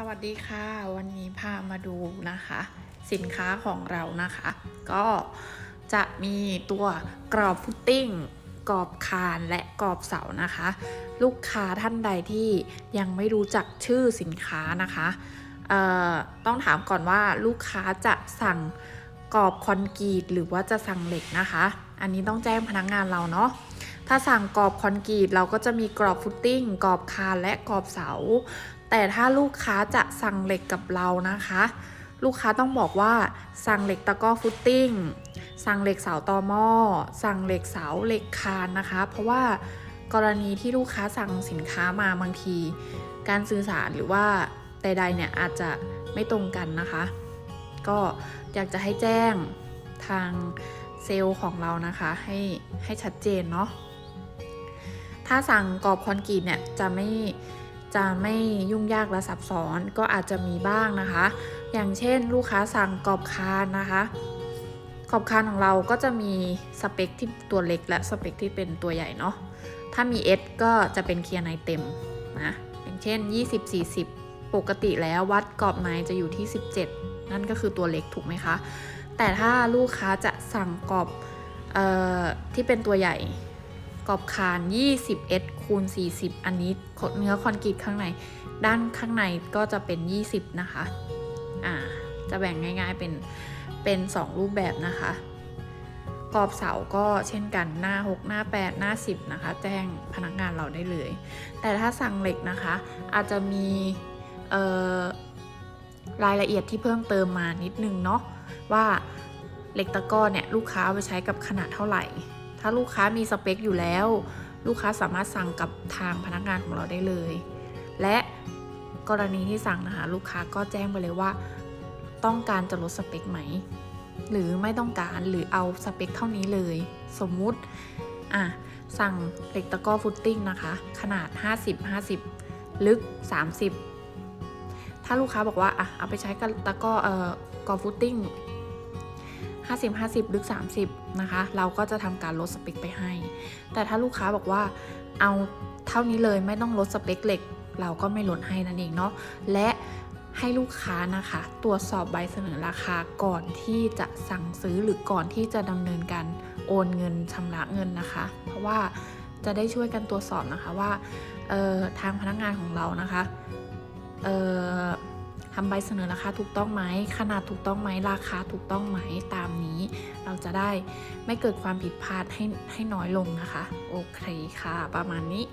สวัสดีค่ะ วันนี้พามาดูนะคะ สินค้าของเรานะคะ ก็จะมีตัวกรอบฟุตติ้งกรอบคานและกรอบเสานะคะ ลูกค้าท่านใดที่ยังไม่รู้จักชื่อสินค้านะคะต้องถามก่อนว่าลูกค้าจะสั่งกรอบคอนกรีตหรือว่าจะสั่งเหล็กนะคะ อันนี้ต้องแจ้งพนักงานเราเนาะ ถ้าสั่งกรอบคอนกรีตเราก็จะมีกรอบฟุตติ้งกรอบคานและกรอบเสา แต่ถ้าลูกค้าจะสั่งเหล็กกับเรานะคะ ลูกค้าต้องบอกว่าสั่งเหล็กตะก้อฟุตติ้งสั่งเหล็กเสาตอหม้อสั่งเหล็กเสาเหล็กคานนะคะ เพราะว่ากรณีที่ลูกค้าสั่งสินค้ามาบางที การสื่อสารหรือว่าใดๆเนี่ยอาจจะไม่ตรงกันนะคะ ก็อยากจะให้แจ้งทางเซลล์ของเรานะคะ ให้ให้ชัดเจนเนาะ ถ้าสั่งกรอบคอนกรีตเนี่ยจะไม่จะไม่ยุ่งยากและซับซ้อนก็อาจจะมีบ้างนะคะ อย่างเช่นลูกค้าสั่งกรอบคานนะคะขอบคานของเราก็จะมีสเปคที่ตัวเล็กและสเปคที่เป็นตัวใหญ่เนาะ ถ้ามี S ก็จะเป็นเคลียร์ในเต็มนะอย่างเช่น 20 40 ปกติแล้ววัดกรอบในจะอยู่ที่ 17 นั่นก็คือตัวเล็กถูกไหมคะ แต่ถ้าลูกค้าจะสั่งกรอบเออที่เป็นตัวใหญ่ กรอบคาน20 S คูณ40 อันนี้เนื้อคอนกรีตข้างใน ด้านข้างในก็จะเป็น 20 นะคะ อ่า จะแบ่งง่ายๆเป็น เป็น 2 รูปแบบนะคะ กรอบเสาก็เช่นกันหน้า 6 หน้า 8 หน้า 10 นะคะ แจ้งพนักงานเราได้เลย แต่ถ้าสั่งเหล็กนะคะ อาจจะมีรายละเอียดที่เพิ่มเติมมานิดนึงเนาะว่าเหล็กตะกร้อเนี่ยลูกค้าเอาไปใช้กับขนาดเท่าไหร่ ถ้าลูกค้ามีสเปคอยู่แล้ว ลูกค้าสามารถสั่งกับทางพนักงานของเราได้เลย และกรณีที่สั่งนะคะลูกค้าก็แจ้งไปเลยว่า ต้องการจะลดสเปคไหม หรือไม่ต้องการหรือเอาสเปคเท่านี้เลย สมมุติอะสั่งเหล็กตะก้อฟุตติ้งนะคะ ขนาด 50 50 ลึก 30 ถ้าลูกค้าบอกว่าอะเอาไปใช้กับตะก้อเอ่อกอฟุตติ้ง 50 50 ลึก 30 นะคะ เราก็จะทำการลดสเปคไปให้ แต่ถ้าลูกค้าบอกว่าเอาเท่านี้เลยไม่ต้องลดสเปคเหล็ก เราก็ไม่ลดให้นั่นเองเนาะ และให้ลูกค้านะคะ ตรวจสอบใบเสนอราคาก่อนที่จะสั่งซื้อหรือก่อนที่จะดำเนินการโอนเงินชำระเงินนะคะ เพราะว่าจะได้ช่วยกันตรวจสอบนะคะว่าออทางพนักงานของเรานะคะออ ทำใบเสนอราคาถูกต้องไหมขนาดถูกต้องไหมราคาถูกต้องไหมตามนี้ เราจะได้ไม่เกิดความผิดพลาดให้ให้น้อยลงนะคะ โอเคค่ะ ประมาณนี้